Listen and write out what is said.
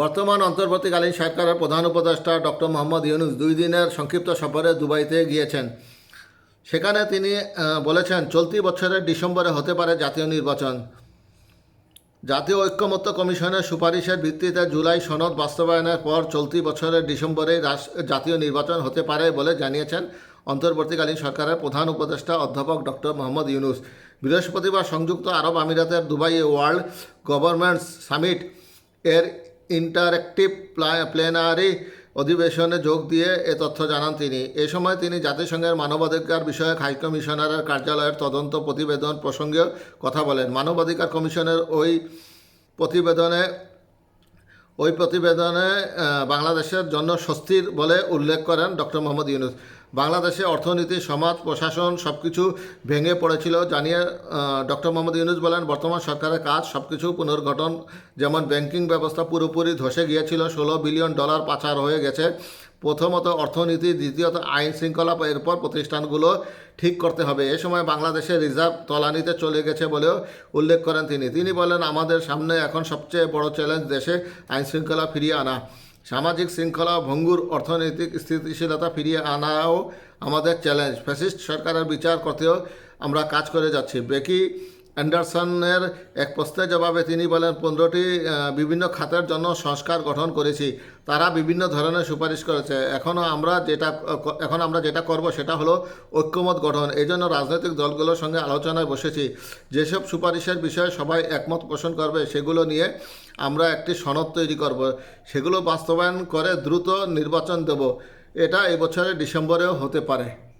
বর্তমান অন্তর্বর্তীকালীন সরকারের প্রধান উপদেষ্টা ডক্টর মোহাম্মদ ইউনুস দুই দিনের সংক্ষিপ্ত সফরে দুবাইতে গিয়েছেন। সেখানে তিনি বলেছেন, চলতি বছরের ডিসেম্বরে হতে পারে জাতীয় নির্বাচন। জাতীয় ঐক্যমত্য কমিশনের সুপারিশের ভিত্তিতে জুলাই সনদ বাস্তবায়নের পর চলতি বছরের ডিসেম্বরে জাতীয় নির্বাচন হতে পারে বলে জানিয়েছেন অন্তর্বর্তীকালীন সরকারের প্রধান উপদেষ্টা অধ্যাপক ডক্টর মোহাম্মদ ইউনুস। বৃহস্পতিবার সংযুক্ত আরব আমিরাতের দুবাই ওয়ার্ল্ড গভর্নমেন্টস সামিট এর ইন্টারেক্টিভ প্লেনারি অধিবেশনে যোগ দিয়ে এ তথ্য জানান তিনি। এ সময় তিনি জাতিসংঘের মানবাধিকার বিষয়ক হাই কমিশনারের কার্যালয়ের তদন্ত প্রতিবেদন প্রসঙ্গেও কথা বলেন। মানবাধিকার কমিশনের ওই প্রতিবেদনে ওই প্রতিবেদনে বাংলাদেশের জন্য স্বস্তির বলে উল্লেখ করেন ডক্টর মোহাম্মদ ইউনুস। বাংলাদেশে অর্থনীতি, সমাজ, প্রশাসন সব কিছু ভেঙে পড়েছিল। জানিয়ে ডক্টর মোহাম্মদ ইউনুস বলেন, বর্তমান সরকারের কাজ সব কিছু পুনর্গঠন, যেমন ব্যাংকিং ব্যবস্থা পুরোপুরি ধসে গিয়েছিল, ষোলো বিলিয়ন ডলার পাচার হয়ে গেছে। প্রথমত অর্থনীতি, দ্বিতীয়ত আইন শৃঙ্খলা, এরপর প্রতিষ্ঠানগুলো ঠিক করতে হবে। এ সময় বাংলাদেশের রিজার্ভ তলানিতে চলে গেছে বলেও উল্লেখ করেন তিনি। তিনি বলেন, আমাদের সামনে এখন সবচেয়ে বড় চ্যালেঞ্জ দেশে আইন শৃঙ্খলা ফিরিয়ে আনা। সামাজিক শৃঙ্খলা, ভঙ্গুর অর্থনৈতিক স্থিতিশীলতা ফিরিয়ে আনাও আমাদের চ্যালেঞ্জ ফ্যাসিস্ট সরকারের বিচার করতেও আমরা কাজ করে যাচ্ছি। বেকি অ্যান্ডারসনের এক প্রশ্নের জবাবে তিনি বলেন, পনেরোটি বিভিন্ন খাতের জন্য সংস্কার গঠন করেছি। তারা বিভিন্ন ধরনের সুপারিশ করেছে। এখনও আমরা যেটা এখন আমরা যেটা করব সেটা হলো ঐক্যমত গঠন। এই জন্য রাজনৈতিক দলগুলোর সঙ্গে আলোচনায় বসেছি। যেসব সুপারিশের বিষয়ে সবাই একমত পোষণ করবে, সেগুলো নিয়ে আমরা একটি সনদ তৈরি করব। সেগুলো বাস্তবায়ন করে দ্রুত নির্বাচন দেব। এটা এবছরের ডিসেম্বরেও হতে পারে।